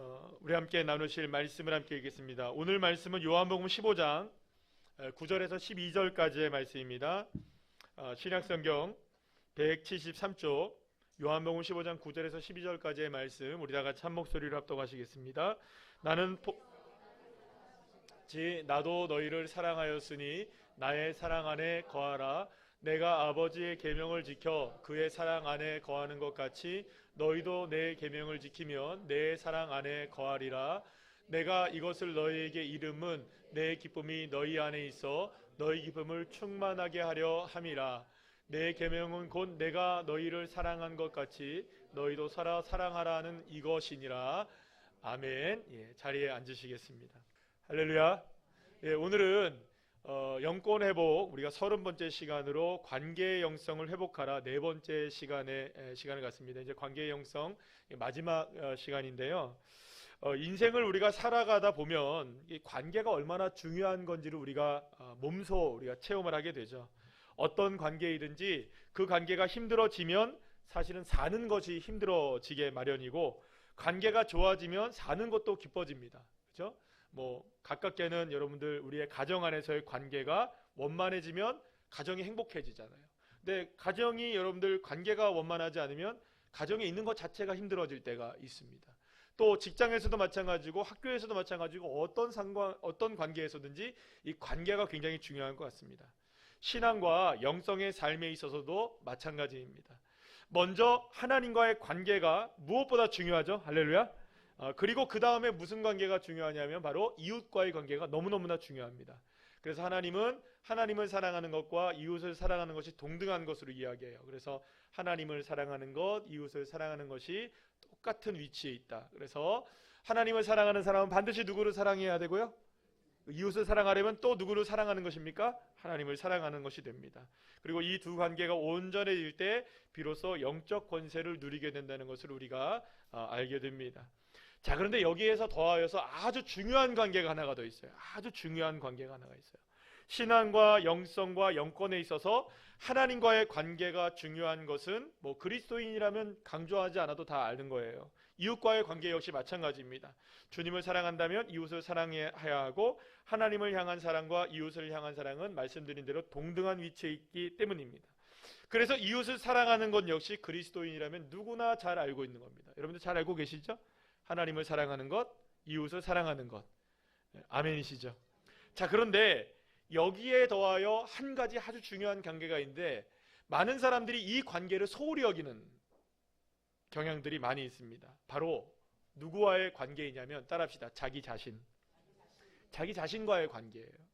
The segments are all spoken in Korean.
어, 우리 함께 나누실 말씀을 함께 읽겠습니다. 오늘 말씀은 요한복음 15장 9절에서 12절까지의 말씀입니다. 어, 신약성경 173쪽 요한복음 15장 9절에서 12절까지의 말씀 우리 다 같이 한 목소리로 합독하시겠습니다. 나는 포... 지 나도 너희를 사랑하였으니 나의 사랑 안에 거하라 내가 아버지의 계명을 지켜 그의 사랑 안에 거하는 것 같이 너희도 내 계명을 지키면 내 사랑 안에 거하리라. 내가 이것을 너희에게 이름은 내 기쁨이 너희 안에 있어 너희 기쁨을 충만하게 하려 함이라. 내 계명은 곧 내가 너희를 사랑한 것 같이 너희도 살아 사랑하라는 이것이니라. 아멘. 예, 자리에 앉으시겠습니다. 할렐루야. 예, 오늘은 어, 영권 회복 우리가 서른 번째 시간으로 관계의 영성을 회복하라 네 번째 시간에 에, 시간을 갖습니다. 이제 관계의 영성 마지막 어, 시간인데요. 어, 인생을 우리가 살아가다 보면 이 관계가 얼마나 중요한 건지를 우리가 어, 몸소 우리가 체험을 하게 되죠. 어떤 관계이든지 그 관계가 힘들어지면 사실은 사는 것이 힘들어지게 마련이고 관계가 좋아지면 사는 것도 기뻐집니다. 그렇죠? 뭐 가깝게는 여러분들 우리의 가정 안에서의 관계가 원만해지면 가정이 행복해지잖아요. 근데 가정이 여러분들 관계가 원만하지 않으면 가정에 있는 것 자체가 힘들어질 때가 있습니다. 또 직장에서도 마찬가지고 학교에서도 마찬가지고 어떤 상관 어떤 관계에서든지 이 관계가 굉장히 중요한 것 같습니다. 신앙과 영성의 삶에 있어서도 마찬가지입니다. 먼저 하나님과의 관계가 무엇보다 중요하죠? 할렐루야. 어, 그리고 그 다음에 무슨 관계가 중요하냐면 바로 이웃과의 관계가 너무너무나 중요합니다. 그래서 하나님은 하나님을 사랑하는 것과 이웃을 사랑하는 것이 동등한 것으로 이야기해요. 그래서 하나님을 사랑하는 것, 이웃을 사랑하는 것이 똑같은 위치에 있다. 그래서 하나님을 사랑하는 사람은 반드시 누구를 사랑해야 되고요? 이웃을 사랑하려면 또 누구를 사랑하는 것입니까? 하나님을 사랑하는 것이 됩니다. 그리고 이 두 관계가 온전해질 때 비로소 영적 권세를 누리게 된다는 것을 우리가 어, 알게 됩니다. 자, 그런데 여기에서 더하여서 아주 중요한 관계가 하나가 더 있어요. 아주 중요한 관계가 하나가 있어요. 신앙과 영성과 영권에 있어서 하나님과의 관계가 중요한 것은 뭐 그리스도인이라면 강조하지 않아도 다 아는 거예요. 이웃과의 관계 역시 마찬가지입니다. 주님을 사랑한다면 이웃을 사랑해야 하고 하나님을 향한 사랑과 이웃을 향한 사랑은 말씀드린 대로 동등한 위치에 있기 때문입니다. 그래서 이웃을 사랑하는 것 역시 그리스도인이라면 누구나 잘 알고 있는 겁니다. 여러분들 잘 알고 계시죠? 하나님을 사랑하는 것, 이웃을 사랑하는 것. 네, 아멘이시죠? 자, 그런데 여기에 더하여 한 가지 아주 중요한 관계가 있는데 많은 사람들이 이 관계를 소홀히 여기는 경향들이 많이 있습니다. 바로 누구와의 관계이냐면 따라합시다. 자기 자신. 자기 자신과의 관계예요.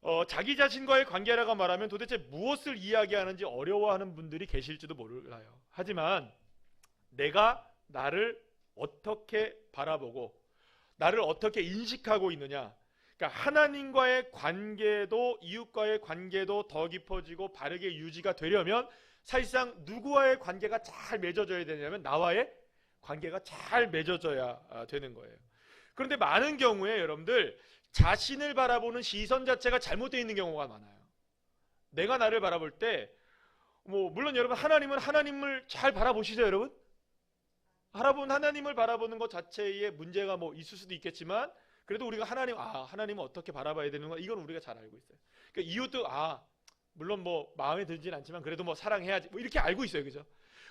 어, 자기 자신과의 관계라고 말하면 도대체 무엇을 이야기하는지 어려워하는 분들이 계실지도 몰라요. 하지만 내가 나를 어떻게 바라보고 나를 어떻게 인식하고 있느냐. 그러니까 하나님과의 관계도 이웃과의 관계도 더 깊어지고 바르게 유지가 되려면 사실상 누구와의 관계가 잘 맺어져야 되냐면 나와의 관계가 잘 맺어져야 아, 되는 거예요. 그런데 많은 경우에 여러분들 자신을 바라보는 시선 자체가 잘못되어 있는 경우가 많아요. 내가 나를 바라볼 때, 뭐, 물론 여러분, 하나님은 하나님을 잘 바라보시죠, 여러분? 바라본 하나님을 바라보는 것 자체에 문제가 뭐 있을 수도 있겠지만 그래도 우리가 하나님 아 하나님은 어떻게 바라봐야 되는 가 이건 우리가 잘 알고 있어요. 그러니까 이웃도 아 물론 뭐 마음에 들진 않지만 그래도 뭐 사랑해야지 뭐 이렇게 알고 있어요, 그죠?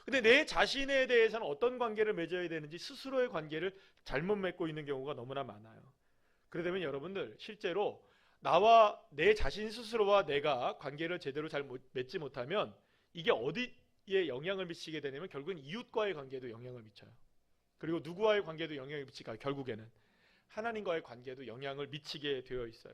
근데 내 자신에 대해서는 어떤 관계를 맺어야 되는지 스스로의 관계를 잘못 맺고 있는 경우가 너무나 많아요. 그러다면 여러분들 실제로 나와 내 자신 스스로와 내가 관계를 제대로 잘 맺지 못하면 이게 어디 에 영향을 미치게 되냐면 결국은 이웃과의 관계도 영향을 미쳐요. 그리고 누구와의 관계도 영향을 미치가 결국에는 하나님과의 관계도 영향을 미치게 되어 있어요.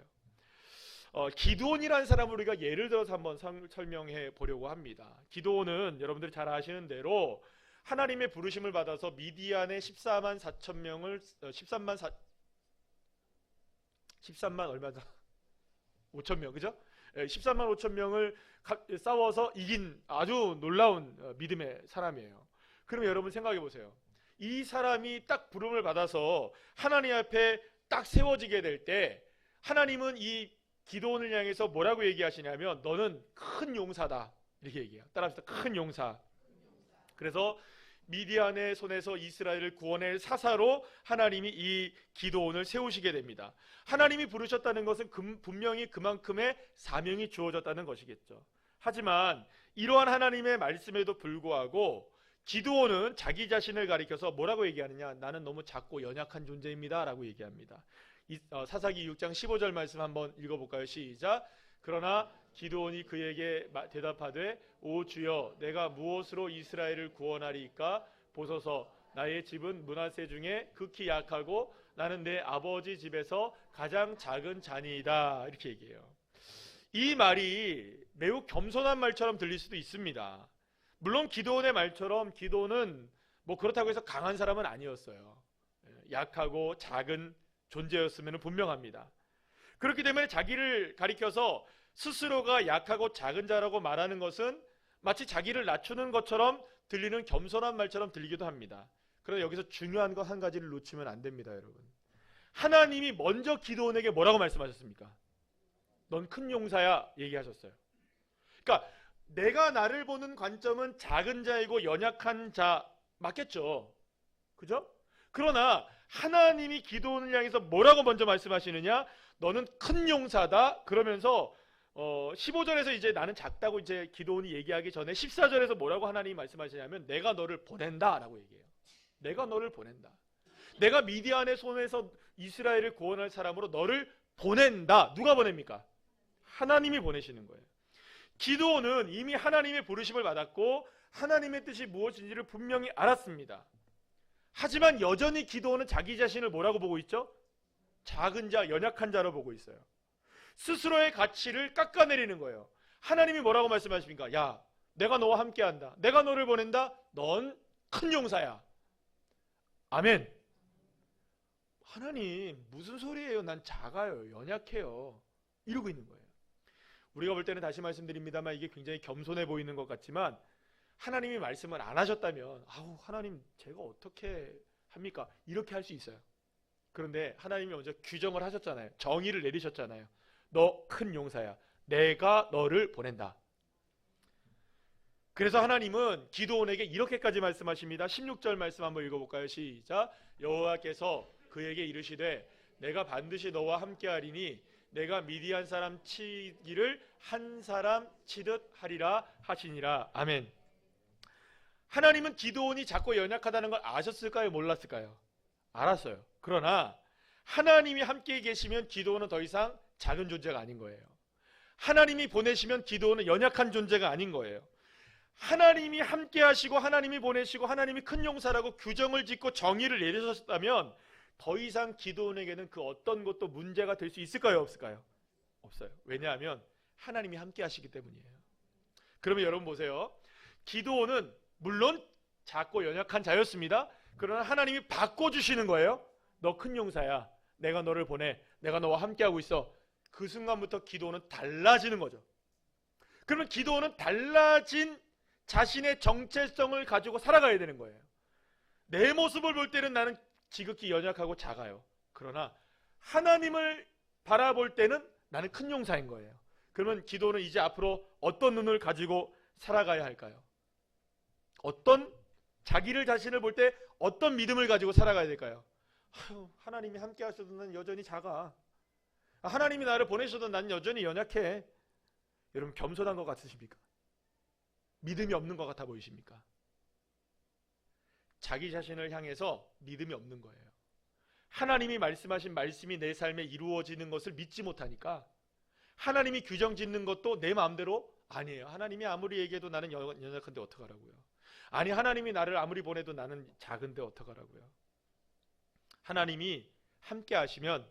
어, 기도원이라는 사람을 우리가 예를 들어서 한번 상, 설명해 보려고 합니다. 기도원은 여러분들이 잘 아시는 대로 하나님의 부르심을 받아서 미디안의 14만 4천 명을 13만 4 13만 얼마죠? 5천 명 그죠? 13만 예, 5천 명을 싸워서 이긴 아주 놀라운 어, 믿음의 사람이에요. 그럼 여러분 생각해 보세요. 이 사람이 딱 부름을 받아서 하나님 앞에 딱 세워지게 될 때 하나님은 이 기도원을 향해서 뭐라고 얘기하시냐면 너는 큰 용사다 이렇게 얘기해요. 따라합시다. 큰 용사. 그래서 미디안의 손에서 이스라엘을 구원할 사사로 하나님이 이 기도원을 세우시게 됩니다. 하나님이 부르셨다는 것은 금, 분명히 그만큼의 사명이 주어졌다는 것이겠죠. 하지만 이러한 하나님의 말씀에도 불구하고 기도원은 자기 자신을 가리켜서 뭐라고 얘기하느냐? 나는 너무 작고 연약한 존재입니다라고 얘기합니다. 이, 어, 사사기 6장 15절 말씀 한번 읽어볼까요? 시작. 그러나 기도원이 그에게 대답하되 오 주여 내가 무엇으로 이스라엘을 구원하리까 보소서 나의 집은 문하세 중에 극히 약하고 나는 내 아버지 집에서 가장 작은 자니이다 이렇게 얘기해요. 이 말이 매우 겸손한 말처럼 들릴 수도 있습니다. 물론 기도원의 말처럼 기도는 뭐 그렇다고 해서 강한 사람은 아니었어요. 예, 약하고 작은 존재였으면 분명합니다. 그렇기 때문에 자기를 가리켜서 스스로가 약하고 작은 자라고 말하는 것은 마치 자기를 낮추는 것처럼 들리는 겸손한 말처럼 들리기도 합니다. 그러나 여기서 중요한 것 한 가지를 놓치면 안 됩니다, 여러분. 하나님이 먼저 기도원에게 뭐라고 말씀하셨습니까? 넌 큰 용사야 얘기하셨어요. 그러니까 내가 나를 보는 관점은 작은 자이고 연약한 자 맞겠죠. 그죠? 그러나 하나님이 기도원을 향해서 뭐라고 먼저 말씀하시느냐? 너는 큰 용사다. 그러면서 어 15절에서 이제 나는 작다고 이제 기도원이 얘기하기 전에 14절에서 뭐라고 하나님이 말씀하시냐면 내가 너를 보낸다라고 얘기해요. 내가 너를 보낸다. 내가 미디안의 손에서 이스라엘을 구원할 사람으로 너를 보낸다. 누가 보냅니까? 하나님이 보내시는 거예요. 기도는 이미 하나님의 부르심을 받았고 하나님의 뜻이 무엇인지를 분명히 알았습니다. 하지만 여전히 기도는 자기 자신을 뭐라고 보고 있죠? 작은 자, 연약한 자로 보고 있어요. 스스로의 가치를 깎아내리는 거예요. 하나님이 뭐라고 말씀하십니까? 야, 내가 너와 함께 한다. 내가 너를 보낸다. 넌 큰 용사야. 아멘. 하나님, 무슨 소리예요? 난 작아요. 연약해요. 이러고 있는 거예요. 우리가 볼 때는 다시 말씀드립니다만 이게 굉장히 겸손해 보이는 것 같지만 하나님이 말씀을 안 하셨다면 아우 하나님 제가 어떻게 합니까? 이렇게 할 수 있어요. 그런데 하나님이 먼저 규정을 하셨잖아요. 정의를 내리셨잖아요. 너 큰 용사야. 내가 너를 보낸다. 그래서 하나님은 기도원에게 이렇게까지 말씀하십니다. 16절 말씀 한번 읽어볼까요? 시작. 여호와께서 그에게 이르시되 내가 반드시 너와 함께하리니 내가 미디안 사람 치기를 한 사람 치듯 하리라 하시니라. 아멘. 하나님은 기도원이 작고 연약하다는 걸 아셨을까요? 몰랐을까요? 알았어요. 그러나 하나님이 함께 계시면 기도원은 더 이상 작은 존재가 아닌 거예요. 하나님이 보내시면 기도원은 연약한 존재가 아닌 거예요. 하나님이 함께 하시고 하나님이 보내시고 하나님이 큰 용사라고 규정을 짓고 정의를 내리셨다면 더 이상 기도원에게는 그 어떤 것도 문제가 될 수 있을까요? 없을까요? 없어요. 왜냐하면 하나님이 함께 하시기 때문이에요. 그러면 여러분 보세요. 기도원은 물론 작고 연약한 자였습니다. 그러나 하나님이 바꿔주시는 거예요. 너 큰 용사야. 내가 너를 보내. 내가 너와 함께하고 있어. 그 순간부터 기도는 달라지는 거죠. 그러면 기도는 달라진 자신의 정체성을 가지고 살아가야 되는 거예요. 내 모습을 볼 때는 나는 지극히 연약하고 작아요. 그러나 하나님을 바라볼 때는 나는 큰 용사인 거예요. 그러면 기도는 이제 앞으로 어떤 눈을 가지고 살아가야 할까요? 어떤 자기를 자신을 볼 때 어떤 믿음을 가지고 살아가야 될까요? 하나님이 함께 하셔도 난 여전히 작아. 하나님이 나를 보내셔도 난 여전히 연약해. 여러분 겸손한 것 같으십니까? 믿음이 없는 것 같아 보이십니까? 자기 자신을 향해서 믿음이 없는 거예요. 하나님이 말씀하신 말씀이 내 삶에 이루어지는 것을 믿지 못하니까 하나님이 규정 짓는 것도 내 마음대로 아니에요. 하나님이 아무리 얘기해도 나는 연약한데 어떡하라고요. 아니 하나님이 나를 아무리 보내도 나는 작은데 어떡하라고요. 하나님이 함께 하시면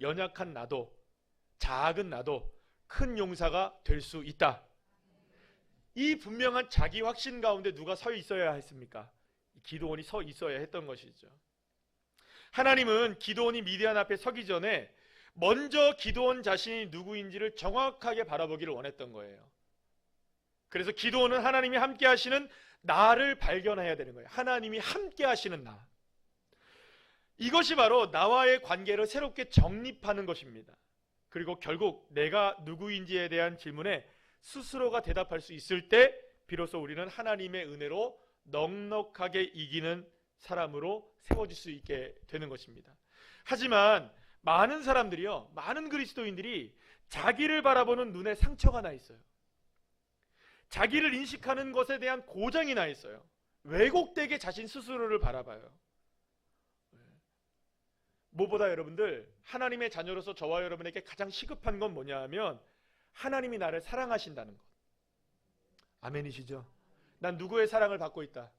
연약한 나도 작은 나도 큰 용사가 될 수 있다. 이 분명한 자기 확신 가운데 누가 서 있어야 했습니까? 기도원이 서 있어야 했던 것이죠. 하나님은 기도원이 미디안 앞에 서기 전에 먼저 기도원 자신이 누구인지를 정확하게 바라보기를 원했던 거예요. 그래서 기도원은 하나님이 함께 하시는 나를 발견해야 되는 거예요. 하나님이 함께 하시는 나. 이것이 바로 나와의 관계를 새롭게 정립하는 것입니다. 그리고 결국 내가 누구인지에 대한 질문에 스스로가 대답할 수 있을 때 비로소 우리는 하나님의 은혜로 넉넉하게 이기는 사람으로 세워질 수 있게 되는 것입니다. 하지만 많은 사람들이요, 많은 그리스도인들이 자기를 바라보는 눈에 상처가 나 있어요. 자기를 인식하는 것에 대한 고정이 나 있어요. 왜곡되게 자신 스스로를 바라봐요. 무엇보다 여러분들 하나님의 자녀로서 저와 여러분에게 가장 시급한 건 뭐냐 하면 하나님이 나를 사랑하신다는 것. 아멘이시죠? 난 누구의 사랑을 받고 있다?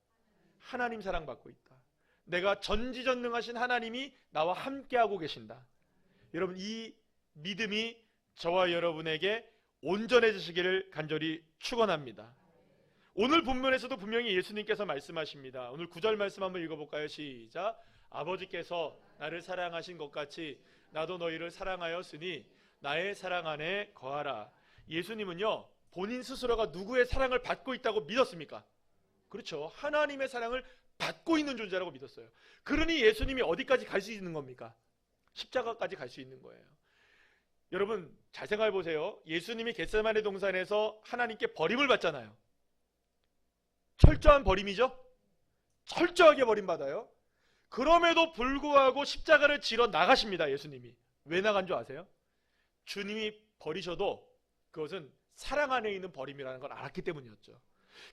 하나님 사랑 받고 있다. 내가 전지전능하신 하나님이 나와 함께하고 계신다. 여러분 이 믿음이 저와 여러분에게 온전해지시기를 간절히 축원합니다. 오늘 본문에서도 분명히 예수님께서 말씀하십니다. 오늘 구절 말씀 한번 읽어볼까요? 시작. 아버지께서 나를 사랑하신 것 같이 나도 너희를 사랑하였으니 나의 사랑 안에 거하라. 예수님은요 본인 스스로가 누구의 사랑을 받고 있다고 믿었습니까? 그렇죠. 하나님의 사랑을 받고 있는 존재라고 믿었어요. 그러니 예수님이 어디까지 갈 수 있는 겁니까? 십자가까지 갈 수 있는 거예요. 여러분 잘 생각해 보세요. 예수님이 겟세마네 동산에서 하나님께 버림을 받잖아요. 철저한 버림이죠. 철저하게 버림받아요. 그럼에도 불구하고 십자가를 지러 나가십니다. 예수님이. 왜 나간 줄 아세요? 주님이 버리셔도 그것은 사랑 안에 있는 버림이라는 걸 알았기 때문이었죠.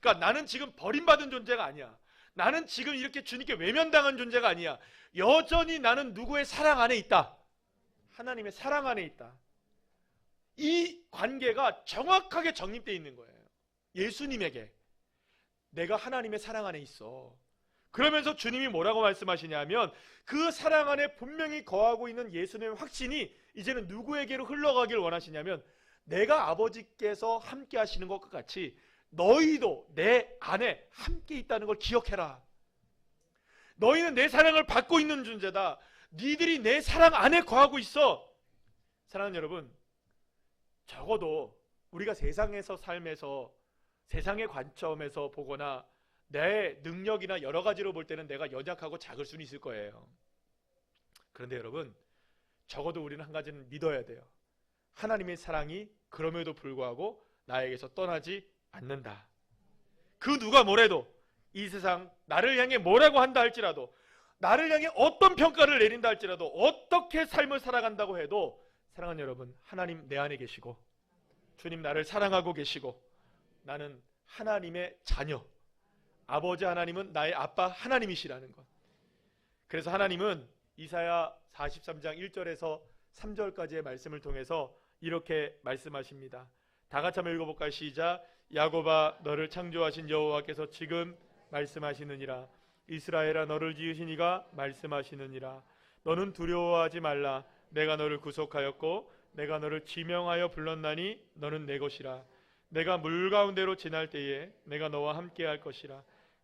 그러니까 나는 지금 버림받은 존재가 아니야. 나는 지금 이렇게 주님께 외면당한 존재가 아니야. 여전히 나는 누구의 사랑 안에 있다. 하나님의 사랑 안에 있다. 이 관계가 정확하게 정립되어 있는 거예요. 예수님에게. 내가 하나님의 사랑 안에 있어. 그러면서 주님이 뭐라고 말씀하시냐면 그 사랑 안에 분명히 거하고 있는 예수님의 확신이 이제는 누구에게로 흘러가길 원하시냐면 내가 아버지께서 함께 하시는 것과 같이 너희도 내 안에 함께 있다는 걸 기억해라. 너희는 내 사랑을 받고 있는 존재다. 니들이 내 사랑 안에 거하고 있어. 사랑하는 여러분, 적어도 우리가 세상에서 삶에서 세상의 관점에서 보거나 내 능력이나 여러 가지로 볼 때는 내가 연약하고 작을 수는 있을 거예요. 그런데 여러분, 적어도 우리는 한 가지는 믿어야 돼요. 하나님의 사랑이 그럼에도 불구하고 나에게서 떠나지 않는다. 그 누가 뭐래도 이 세상 나를 향해 뭐라고 한다 할지라도 나를 향해 어떤 평가를 내린다 할지라도 어떻게 삶을 살아간다고 해도 사랑하는 여러분 하나님 내 안에 계시고 주님 나를 사랑하고 계시고 나는 하나님의 자녀 아버지 하나님은 나의 아빠 하나님이시라는 것 그래서 하나님은 이사야 43장 1절에서 3절까지의 말씀을 통해서 이렇게 말씀하십니다. 다 같이 한번 읽어볼까요? 시작. 야곱아 너를 창조하신 여호와께서 지금 말씀하시느니라. 이스라엘아 너를 지으신 이가 말씀하시느니라. 너는 두려워하지 말라. 내가 너를 구속하였고 내가 너를 지명하여 불렀나니 너는 내 것이라. 내가 물 가운데로 지날 때에 내가 너와 함께 할 것이라.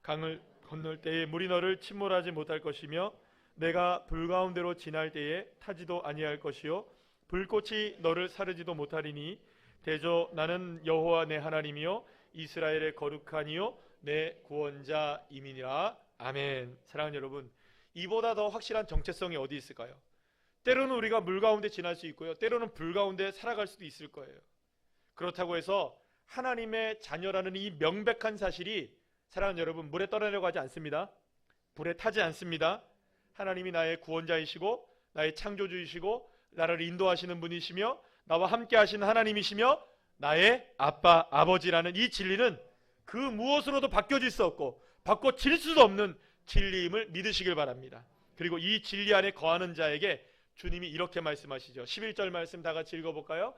강을 건널 때에 물이 너를 침몰하지 못할 것이며 내가 불 가운데로 지날 때에 타지도 아니할 것이요. 불꽃이 너를 사르지도 못하리니 대저 나는 여호와 내 하나님이요. 이스라엘의 거룩하니요. 내 구원자임이니라. 아멘. 사랑하는 여러분 이보다 더 확실한 정체성이 어디 있을까요? 때로는 우리가 물 가운데 지날 수 있고요. 때로는 불 가운데 살아갈 수도 있을 거예요. 그렇다고 해서 하나님의 자녀라는 이 명백한 사실이 사랑하는 여러분 물에 떠나려고 하지 않습니다 불에 타지 않습니다 하나님이 나의 구원자이시고 나의 창조주이시고 나를 인도하시는 분이시며 나와 함께 하시는 하나님이시며 나의 아빠 아버지라는 이 진리는 그 무엇으로도 바뀌어질 수 없고 바꿔질 수도 없는 진리임을 믿으시길 바랍니다. 그리고 이 진리 안에 거하는 자에게 주님이 이렇게 말씀하시죠. 11절 말씀 다 같이 읽어볼까요?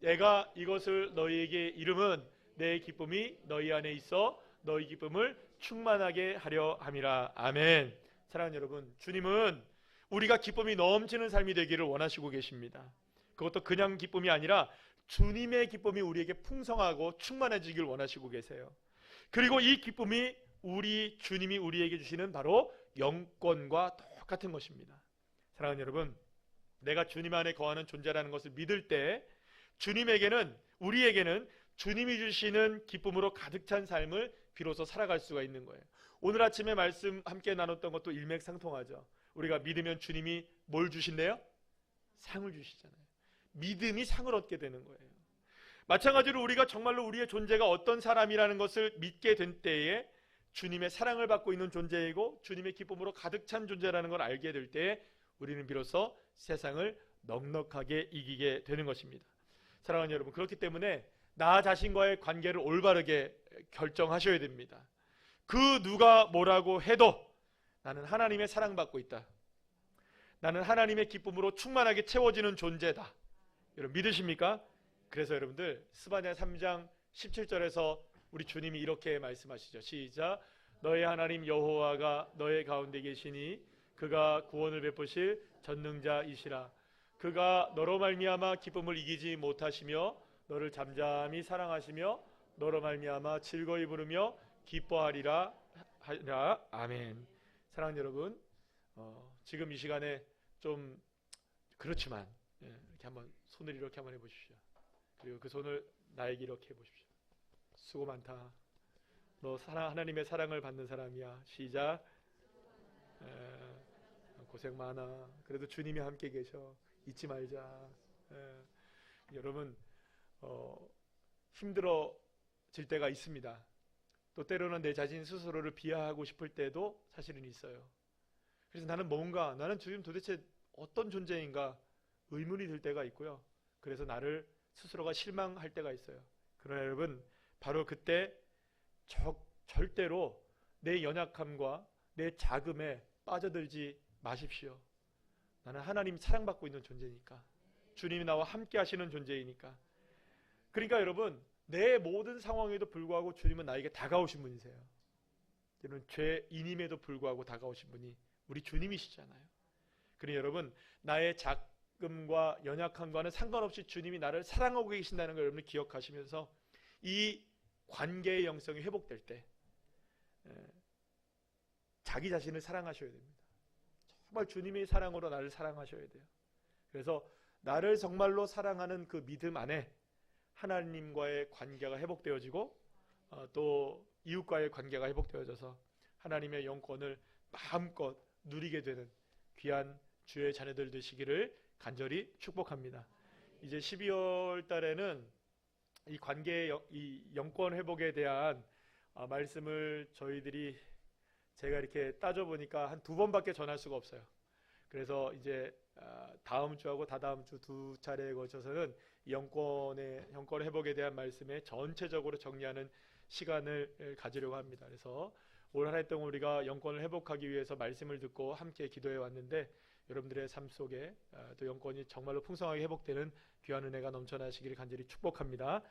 내가 이것을 너희에게 이름은 내 기쁨이 너희 안에 있어 너희 기쁨을 충만하게 하려 함이라. 아멘. 사랑하는 여러분, 주님은 우리가 기쁨이 넘치는 삶이 되기를 원하시고 계십니다. 그것도 그냥 기쁨이 아니라 주님의 기쁨이 우리에게 풍성하고 충만해지길 원하시고 계세요. 그리고 이 기쁨이 우리 주님이 우리에게 주시는 바로 영권과 똑같은 것입니다. 사랑하는 여러분, 내가 주님 안에 거하는 존재라는 것을 믿을 때 주님에게는 우리에게는 주님이 주시는 기쁨으로 가득 찬 삶을 비로소 살아갈 수가 있는 거예요. 오늘 아침에 말씀 함께 나눴던 것도 일맥상통하죠. 우리가 믿으면 주님이 뭘 주신대요? 상을 주시잖아요. 믿음이 상을 얻게 되는 거예요. 마찬가지로 우리가 정말로 우리의 존재가 어떤 사람이라는 것을 믿게 된 때에 주님의 사랑을 받고 있는 존재이고 주님의 기쁨으로 가득 찬 존재라는 걸 알게 될때 우리는 비로소 세상을 넉넉하게 이기게 되는 것입니다. 사랑하는 여러분, 그렇기 때문에 나 자신과의 관계를 올바르게 결정하셔야 됩니다. 그 누가 뭐라고 해도 나는 하나님의 사랑받고 있다. 나는 하나님의 기쁨으로 충만하게 채워지는 존재다. 여러분 믿으십니까? 그래서 여러분들 스바냐 3장 17절에서 우리 주님이 이렇게 말씀하시죠. 시작. 너의 하나님 여호와가 너의 가운데 계시니 그가 구원을 베푸실 전능자이시라. 그가 너로 말미암아 기쁨을 이기지 못하시며 너를 잠잠히 사랑하시며 너로 말미암아 즐거이 부르며 기뻐하리라 하라. 아멘. 사랑하는 여러분, 어, 지금 이 시간에 좀 그렇지만 예, 이렇게 한번 손을 이렇게 한번 해보십시오. 그리고 그 손을 나에게 이렇게 해보십시오. 수고 많다. 너 사랑 하나님의 사랑을 받는 사람이야. 시작. 에, 고생 많아. 그래도 주님이 함께 계셔. 잊지 말자. 에, 여러분 어, 힘들어 질 때가 있습니다. 또 때로는 내 자신 스스로를 비하하고 싶을 때도 사실은 있어요. 그래서 나는 뭔가 나는 지금 도대체 어떤 존재인가 의문이 들 때가 있고요. 그래서 나를 스스로가 실망할 때가 있어요. 그러나 여러분 바로 그때 저, 절대로 내 연약함과 내 자금에 빠져들지 마십시오. 나는 하나님 사랑받고 있는 존재니까. 주님이 나와 함께 하시는 존재이니까. 그러니까 여러분, 내 모든 상황에도 불구하고 주님은 나에게 다가오신 분이세요. 여러분, 죄인임에도 불구하고 다가오신 분이 우리 주님이시잖아요. 그러니 여러분, 나의 자금과 연약함과는 상관없이 주님이 나를 사랑하고 계신다는 걸 여러분 기억하시면서 이 관계의 영성이 회복될 때 에, 자기 자신을 사랑하셔야 됩니다. 정말 주님의 사랑으로 나를 사랑하셔야 돼요. 그래서 나를 정말로 사랑하는 그 믿음 안에 하나님과의 관계가 회복되어지고 어, 또 이웃과의 관계가 회복되어져서 하나님의 영권을 마음껏 누리게 되는 귀한 주의 자녀들 되시기를 간절히 축복합니다. 이제 12월 달에는 이 관계 이 영권 회복에 대한 아, 말씀을 저희들이 제가 이렇게 따져 보니까 한 두 번밖에 전할 수가 없어요. 그래서 이제 아, 다음 주하고 다다음 주 두 차례에 걸쳐서는 영권의 영권 회복에 대한 말씀에 전체적으로 정리하는 시간을 가지려고 합니다. 그래서 올 한해 동안 우리가 영권을 회복하기 위해서 말씀을 듣고 함께 기도해 왔는데 여러분들의 삶 속에 아, 또 영권이 정말로 풍성하게 회복되는 귀한 은혜가 넘쳐나시기를 간절히 축복합니다.